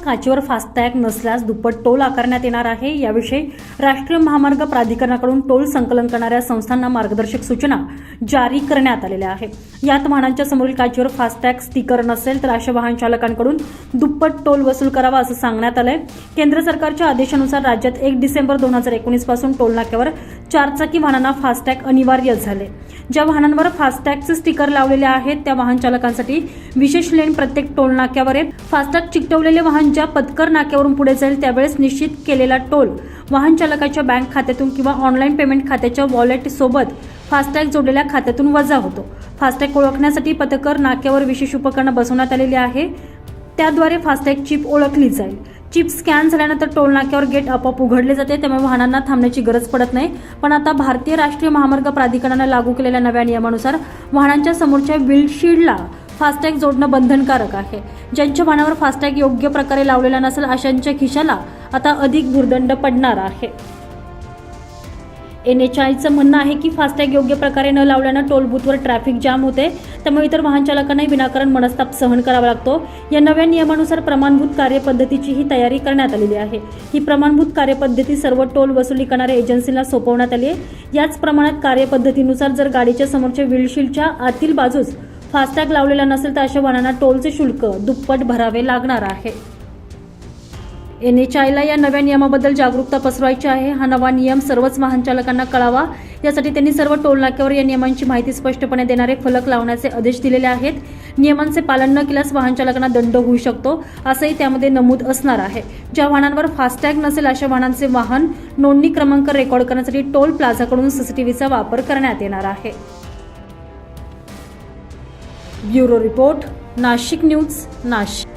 काचीवर FASTag नसल्यास दुप्पट toll आकारण्यात येणार आहे. याविषयी राष्ट्रीय महामार्ग प्राधिकरणाकडून टोल संकलन करणाऱ्या संस्थांना मार्गदर्शक सूचना जारी करण्यात आलेल्या आहे यात वाहनांच्या समोरील काचीवर फास्टॅग स्टिकर नसेल तर अशा वाहन चालकांकडून दुप्पट टोल वसूल करावा असं सांगण्यात आलंय. केंद्र सरकारच्या आदेशानुसार राज्यात एक डिसेंबर दोन हजार एकोणीसपासून टोल नाक्यावर चारचाकी वाहनांना फास्टॅग अनिवार्य झाले. ज्या वाहनांवर फास्टॅगचे स्टिकर लावलेले आहेत त्या वाहन चालकांसाठी विशेष लेन प्रत्येक टोल नाक्यावर आहे फास्टॅग चिकटवलेले वाहन ज्या पत्कर नाक्यावरून पुढे जाईल त्यावेळेस निश्चित केलेला टोल. वाहन चालकाच्या बँक खात्यातून किंवा ऑनलाईन पेमेंट खात्याच्या वॉलेट सोबत फास्टॅग जोडलेल्या खात्यातून वजा होतो. फास्टॅग ओळखण्यासाठी पथकर नाक्यावर विशेष उपकरणं बसवण्यात आलेली आहे. त्याद्वारे फास्टॅग चिप ओळखली जाईल. चिप स्कॅन झाल्यानंतर टोलनाक्यावर गेट आपोआप उघडले जाते. त्यामुळे वाहनांना थांबण्याची गरज पडत नाही. पण आता भारतीय राष्ट्रीय महामार्ग प्राधिकरणानं लागू केलेल्या नव्या नियमानुसार वाहनांच्या समोरच्या विल्डशील्डला फास्टॅग जोडणं बंधनकारक आहे. ज्यांच्या वाहनावर फास्टॅग योग्य प्रकारे लावलेला नसेल अशांच्या खिशाला आता अधिक दुर्दंड पडणार आहे. एन एच आयचं म्हणणं आहे की फास्टॅग योग्य प्रकारे न लावल्यानं टोलबूथवर ट्रॅफिक जाम होते. त्यामुळे इतर वाहन चालकांनाही विनाकारण मनस्ताप सहन करावा लागतो. या नव्या नियमानुसार प्रमाणभूत कार्यपद्धतीचीही तयारी करण्यात आलेली आहे. ही प्रमाणभूत कार्यपद्धती सर्व टोल वसुली करणाऱ्या एजन्सीला सोपवण्यात आली आहे. याच प्रमाणात कार्यपद्धतीनुसार जर गाडीच्या समोरच्या विलशीलच्या आतील बाजूस फास्टॅग लावलेला नसेल तर अशा वाहनांना टोलचे शुल्क दुप्पट भरावे लागणार आहे. एन एच आयला या नव्या नियमाबद्दल जागरूकता पसरवायची आहे. हा नवा नियम सर्वच वाहन चालकांना कळावा. यासाठी त्यांनी सर्व टोल नाक्यावर या नियमांची माहिती स्पष्टपणे देणारे फलक लावण्याचे आदेश दिलेले आहेत. नियमांचे पालन न केल्यास वाहन चालकांना दंड होऊ शकतो असंही त्यामध्ये नमूद असणार आहे. ज्या वाहनांवर फास्टॅग नसेल अशा वाहनांचे वाहन नोंदणी क्रमांक रेकॉर्ड करण्यासाठी टोल प्लाझाकडून सीसीटीव्हीचा वापर करण्यात येणार आहे. Bureau report Nashik news Nashik.